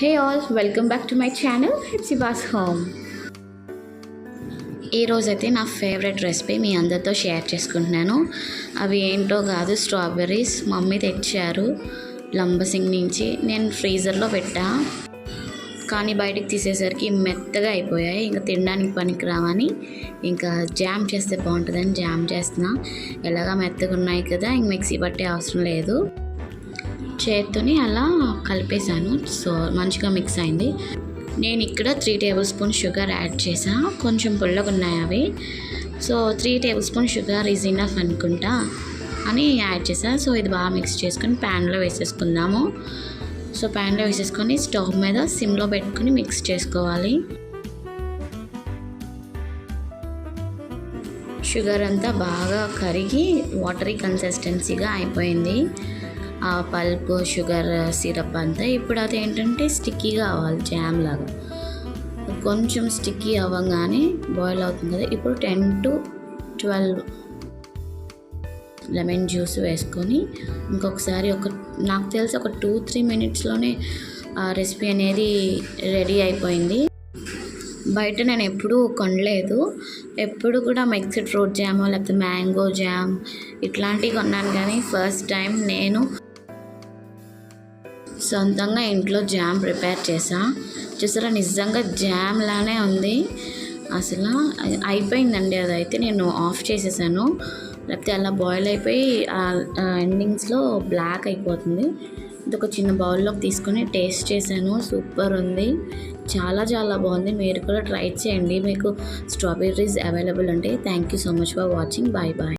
Hey all welcome back to my channel Hepsiba's home ఈరోజైతే నా favourite recipe మీ అందరితో share చేసుకుంటున్నాను. అవి ఏంటో కాదు స్ట్రాబెర్రీస్ మమ్మీ తెచ్చారు లంబసింగ్ నుంచి. నేను ఫ్రీజర్లో పెట్టా. కానీ బయటికి తీసేసరికి మెత్తగా అయిపోయాయి. ఇంకా తినడానికి పనికిరావని ఇంకా జామ్ చేస్తే బాగుంటుందని జామ్ చేస్తున్నా. ఎలాగా మెత్తగా ఉన్నాయి కదా ఇంక మిక్సీ పట్టే అవసరం లేదు. చేత్తోని అలా కలిపేశాను. సో మంచిగా మిక్స్ అయింది. నేను ఇక్కడ three tablespoon sugar add చేసా కొంచెం పుల్లగా ఉన్నాయి అవి. So three tablespoon sugar is enough అనుకుంటా అని యాడ్ చేసా సో ఇది బాగా మిక్స్ చేసుకొని ప్యాన్లో వేసేసుకుందాము. సో ప్యాన్లో వేసేసుకొని స్టవ్ మీద సిమ్లో పెట్టుకొని మిక్స్ చేసుకోవాలి. షుగర్ అంతా బాగా కరిగి వాటరీ కన్సిస్టెన్సీగా అయిపోయింది. ఆ పల్ప్ షుగర్ సిరప్ అంతా ఇప్పుడు అది ఏంటంటే స్టిక్కీగా అవ్వాలి జామ్ లాగా. కొంచెం స్టిక్కీ అవ్వగానే బాయిల్ అవుతుంది కదా ఇప్పుడు ten to twelve lemon juice వేసుకొని ఇంకొకసారి ఒక నాకు తెలిసి ఒక టూ త్రీ మినిట్స్లోనే ఆ రెసిపీ అనేది రెడీ అయిపోయింది. బయట నేను ఎప్పుడూ కొనలేదు. ఎప్పుడు కూడా మిక్స్డ్ ఫ్రూట్ జామ్ లేకపోతే మ్యాంగో జామ్ ఇట్లాంటివి కొన్నాను కానీ ఫస్ట్ టైం నేను సొంతంగా ఇంట్లో జామ్ ప్రిపేర్ చేసా చూసారా నిజంగా జామ్ లానే ఉంది. అసలు అయిపోయిందండి అదైతే. నేను ఆఫ్ చేసేసాను. లేకపోతే అలా బాయిల్ అయిపోయి ఎండింగ్స్లో బ్లాక్ అయిపోతుంది. ఇది ఒక చిన్న బౌల్లోకి తీసుకొని టేస్ట్ చేశాను. సూపర్ ఉంది. చాలా చాలా బాగుంది. మీరు కూడా ట్రై చేయండి. మీకు స్ట్రాబెర్రీస్ అవైలబుల్ ఉంటాయి. Thank you so much for watching bye bye